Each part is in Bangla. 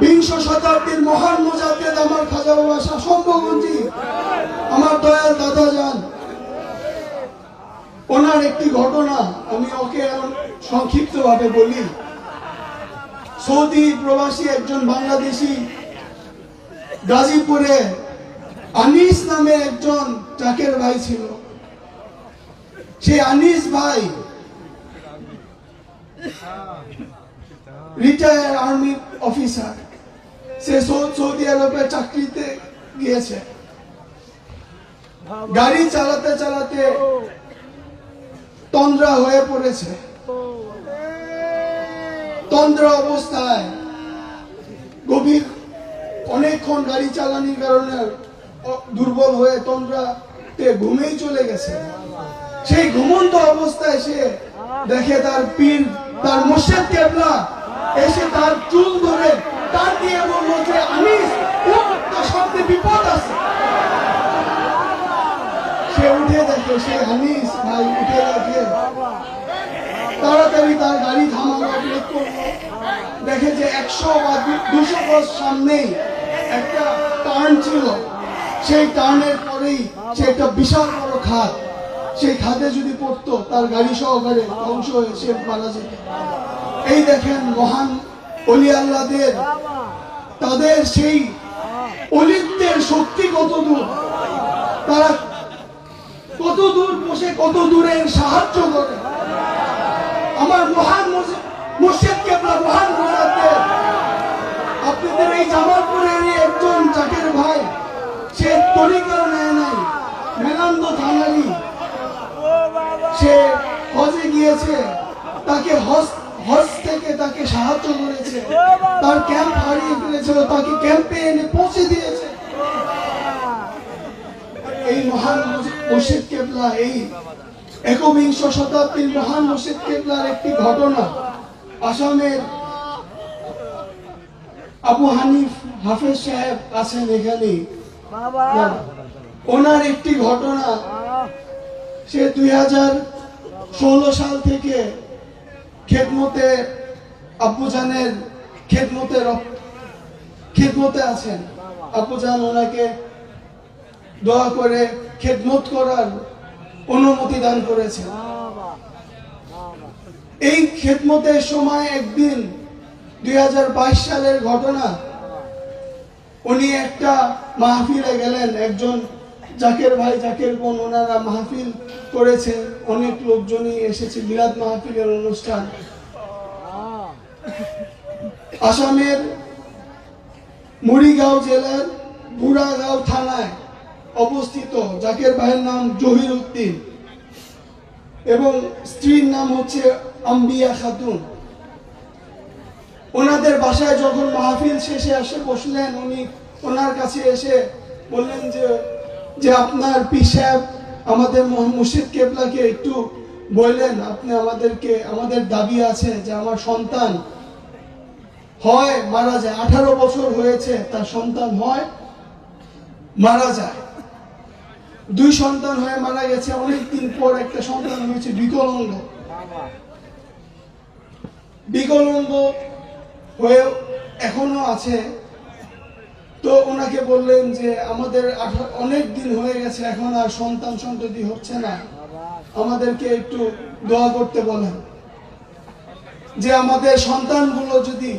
বিংশ শতাব্দীর মহান মুজাদ্দেদ আমার খাজা বাবা শাসম্ভগঞ্জি আমার দয়াল দাদা যান। ওনার একটি ঘটনা আমি ওকে সংক্ষিপ্ত ভাবে বলি। সৌদি প্রবাসী একজন বাংলাদেশি গাজীপুরে আনিস নামে একজন চাকের ভাই ছিল। সেই আনিস ভাই রিটায়ার আর্মি অফিসার। সে সৌদি আরবে চাকরিতে গিয়েছে। গাড়ি চালাতে চালাতে তন্দ্রা হয়ে পড়েছে। তন্দ্রা অবস্থায় গভীর অনেকক্ষণ গাড়ি চালানোর কারণে দুর্বল হয়ে তন্দ্রাতে ঘুমেই চলে গেছে। সেই ঘুমন্ত অবস্থায় সে দেখে তার পীর, তার মোর্শেদ কেবলা এসে তার চুল ধরে দিয়ে বলল যে সামনে বিপদ আছে। সে উঠে দেখে সে ভাই, উঠে দেখে। তাড়াতাড়ি তার গাড়ি করল। দেখে যে একশো বা দুশো গজ একটা টার্ন ছিল। সেই টার্নের পরেই সে একটা বিশাল বড় খাদ সেই খাদে যদি পড়তো, তার গাড়ি সহকারে ধ্বংস হয়ে সে মারা যেত। এই দেখেন মহান অলি আল্লাহদের তাদের সেই অলিত্বের শক্তি কত দূর? তারা কত দূর বসে কত দূরের সাহায্য করে? আমার মহান মসজিদ- মুর্শিদ কেবলা মহান মুজাদ্দেদ আপনাদের এই জামালপুরের একজন জাকের ভাই সে তরিকাও নেয় নাই মেলান্দ থানারি সে হজে গিয়েছে তাকে হজ হজ থেকে তাকে সাহায্য করেছে। তার ক্যাম্প হারিয়ে ফেলেছিল তাকে ক্যাম্পে এনে পৌঁছে দিয়েছে। এই মহান মসজিদ কেবলা এই একবিংশ শতাব্দীর মহান মসজিদ কেবলার একটি ঘটনা আসামের আবু হানিফ হাফেজ সাহেব আছেন এখানে। ওনার একটি ঘটনা সে দুই হাজার ষোলো সাল থেকে খেদমতে আব্বুজানের খেদমতে খেদমতে আছেন। আব্বুজান ওনাকে দোয়া করে খেদমত করার অনুমতি দান করেছেন। এই খেদমতের সময় একদিন দুই হাজার বাইশ সালের ঘটনা, উনি একটা মাহফিলে গেলেন, একজন জাকের ভাই জাকের বোন ওনারা মাহফিল করেছে, অনেক লোকজনই এসেছে, মিলাদ মাহফিলের অনুষ্ঠান। আসামের মুড়িগাঁও জেলার বুড়াগাঁও থানায় অবস্থিত জাকের ভাইয়ের নাম জহির উদ্দিন এবং স্ত্রীর নাম হচ্ছে আম্বিয়া খাতুন। ওনাদের বাসায় যখন মাহফিল শেষে এসে বসলেন উনি, ওনার কাছে এসে বললেন যে যে আপনার পি সাহেব আমাদের মুর্শিদ কেবলাকে একটু বললেন, আপনি আমাদেরকে, আমাদের দাবি আছে যে আমার সন্তান হয়, মারা যায়। আঠারো বছর হয়েছে, তার সন্তান হয়, মারা যায়। দুই সন্তান হয়ে মারা গেছে অনেক দিন পর একটা সন্তান হয়েছে, বিকলঙ্গ। বিকলঙ্গ হয়ে এখনও আছে। তো ওনাকে বললেন যে, আমাদের অনেক দিন হয়ে গেছে, এখন আর সন্তান সন্ততি হচ্ছে না। আমাদেরকে একটু দোয়া করতে বলেন। যে আমাদের সন্তানগুলো যদি,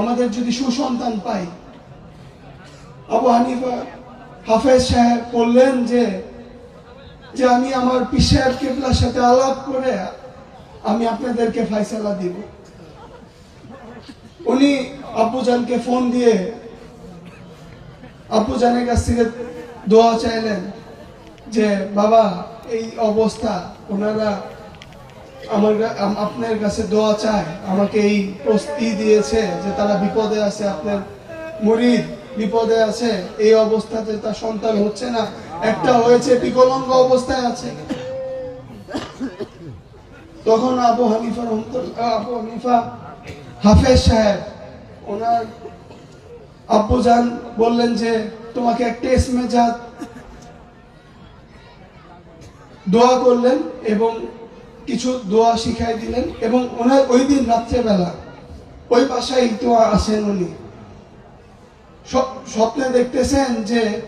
আমাদের যদি সুসন্তান পাই আবু হানিফা হাফেজ সাহেব বললেন যে যে আমি আমার সাহেব কেবলার সাথে আলাপ করে আমি আপনাদেরকে ফাইসালা দিব। উনি আব্বুজানকে ফোন দিয়ে আব্বুজানের কাছ থেকে দোয়া চাইলেন যে, বাবা, এই অবস্থা, ওনারা আমার আপনার কাছে দোয়া চায়, আমাকে এই প্রস্তি দিয়েছে যে তারা বিপদে আছে, আপনার মরিদ বিপদে আছে, এই অবস্থাতে তার সন্তান হচ্ছে না। একটা হয়েছে, বিকলাঙ্গ অবস্থায় আছে। তখন আবু হানিফা আবু হানিফা হাফেজ সাহেব, ওনার আব্বুজান বললেন যে, তোমাকে একটা মেজাজ দোয়া করলেন এবং কিছু দোয়া শিখাই দিলেন এবং ওনার ওই দিন রাত্রেবেলা ওই বাসায় তো আসেন উনি। স্ব- স্বপ্নে দেখতেছেন যে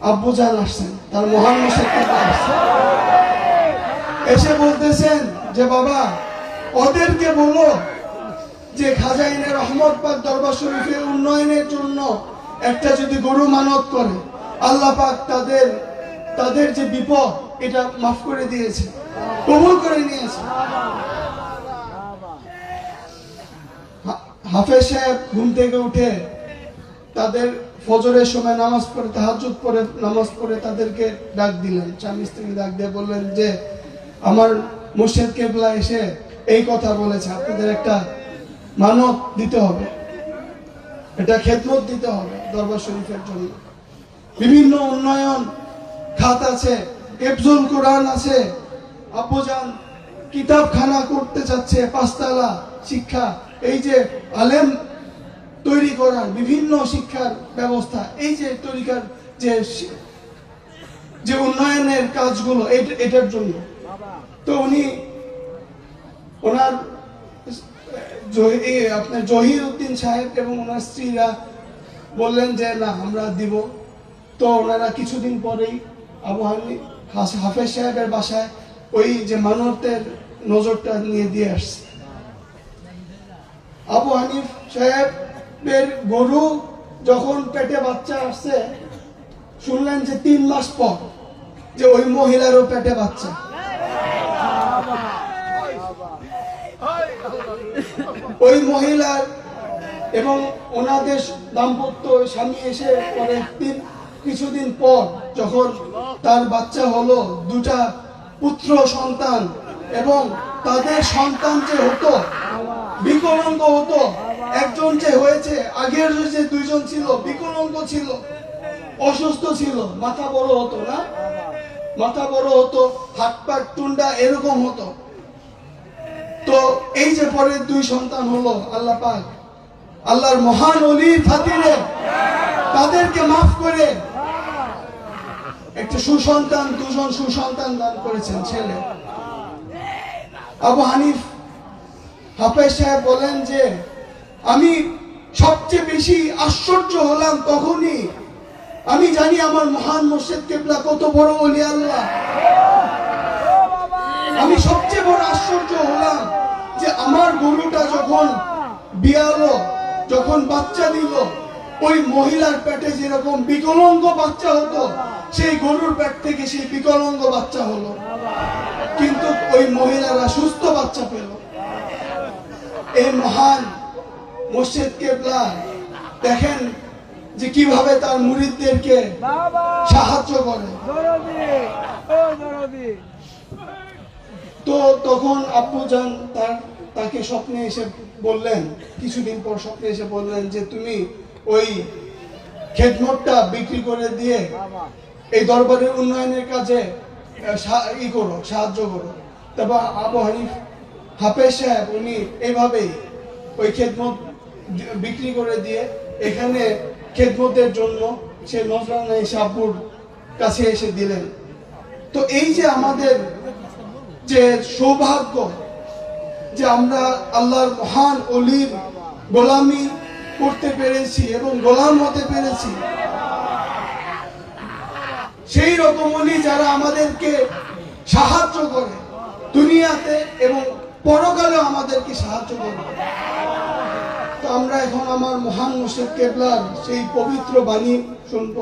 আব্বু আব্বুজান আসছেন, তার মহান এসে বলতেছেন যে, বাবা, ওদেরকে বলো যে খাজাইনের রহমত পাক দরবার শরীফের উন্নয়নের জন্য একটা যদি গরু মানত করে, আল্লাহ পাক তাদের তাদের যে বিপদ, এটা মাফ করে দিয়েছে, কবুল করে নিয়েছে। হাফেজ সাহেব ঘুম থেকে উঠে তাদের ফজরের সময় নামাজ পড়ে তাহাজুদ পড়ে, নামাজ পড়ে তাদেরকে ডাক দিলেন। স্বামী স্ত্রী ডাক দিয়ে বললেন যে, আমার মুর্শেদ কেবলা এসে এই কথা বলেছে। আপনাদের একটা মানব দিতে হবে। এটা খেদমত দিতে হবে দরবার শরীফের জন্য। বিভিন্ন উন্নয়ন খাত আছে, এফজুল কোরআন আছে, আব্বুজান কিতাবখানা করতে চাচ্ছে, পাঁচতলা শিক্ষা, এই যে আলেম তৈরি করার বিভিন্ন শিক্ষার ব্যবস্থা, এই যে তরিকার যে যে উন্নয়নের কাজগুলো এটার জন্য। তো উনি ওনার আপনার জহির উদ্দিন সাহেব এবং ওনার স্ত্রীরা বললেন যে, না, আমরা দিব। তো ওনারা কিছুদিন পরেই আবু হাফেজ সাহেবের বাসায় ওই যে নজরটা নিয়ে দিয়ে আসছে। আবু হানিফ সাহেবের গরু যখন পেটে বাচ্চা আসছে, শুনলেন যে তিন মাস পর যে ওই মহিলারও পেটে বাচ্চা। ওই মহিলার এবং ওনাদের দাম্পত্য স্বামী এসে তিন কিছুদিন পর যখন তার বাচ্চা হলো, দুটা পুত্র সন্তান এবং তাদের সন্তান যে হতো, বিকলাঙ্গ হতো, একজন যে হয়েছে, আগের যে দুইজন ছিল, বিকলাঙ্গ ছিল, অসুস্থ ছিল, মাথা বড় হতো না? মাথা বড় হতো হাত পাট টুন্ডা এরকম হতো। তো এই যে পরে দুই সন্তান হলো আল্লাহ পাক। আল্লাহর মহান অলির খাতিরে তাদেরকে মাফ করে একটা সুসন্তান, দুজন সুসন্তান দান করেছেন ছেলে। আবু হানিফ হাফেজ সাহেব বলেন যে, আমি সবচেয়ে বেশি আশ্চর্য হলাম তখনই। আমি জানি আমার মহান মসজিদ কেবলা কত বড় অলি আল্লাহ। আমি সবচেয়ে বড় আশ্চর্য হলাম। যে আমার গরুটা যখন বিয়ালো, যখন বাচ্চা দিল, ওই মহিলার পেটে যেরকম বিকলঙ্গ বাচ্চা হতো, সেই গরুর পেট থেকে সেই বিকলঙ্গ বাচ্চা হলো। কিন্তু ওই মহিলারা সুস্থ বাচ্চা পেল। এই মহান মসজিদ কেবলা, দেখেন যে কীভাবে তার মুরিদদেরকে সাহায্য করে। তো তখন আব্বু যান তার, তাকে স্বপ্নে এসে বললেন, কিছুদিন পর স্বপ্নে এসে বললেন যে তুমি ওই খেদমতটা বিক্রি করে দিয়ে এই দরবারের উন্নয়নের কাজে ই করো, সাহায্য করো। তারপর আবু হানিফ, হাফেজ সাহেব, উনি এইভাবেই ওই খেদমত বিক্রি করে দিয়ে এখানে খেদমতের জন্য সে নজরানা আব্বুর কাছে এসে দিলেন। তো এই যে আমাদের যে সৌভাগ্য যে আমরা আল্লাহর মহান অলির গোলামি করতে পেরেছি এবং গোলাম হতে পেরেছি। সেই রকম অলি যারা আমাদেরকে সাহায্য করে দুনিয়াতে এবং পরকালে আমাদেরকে সাহায্য করে। তো আমরা এখন আমার মহান মুর্শিদ কেবলার সেই পবিত্র বাণী শুনব।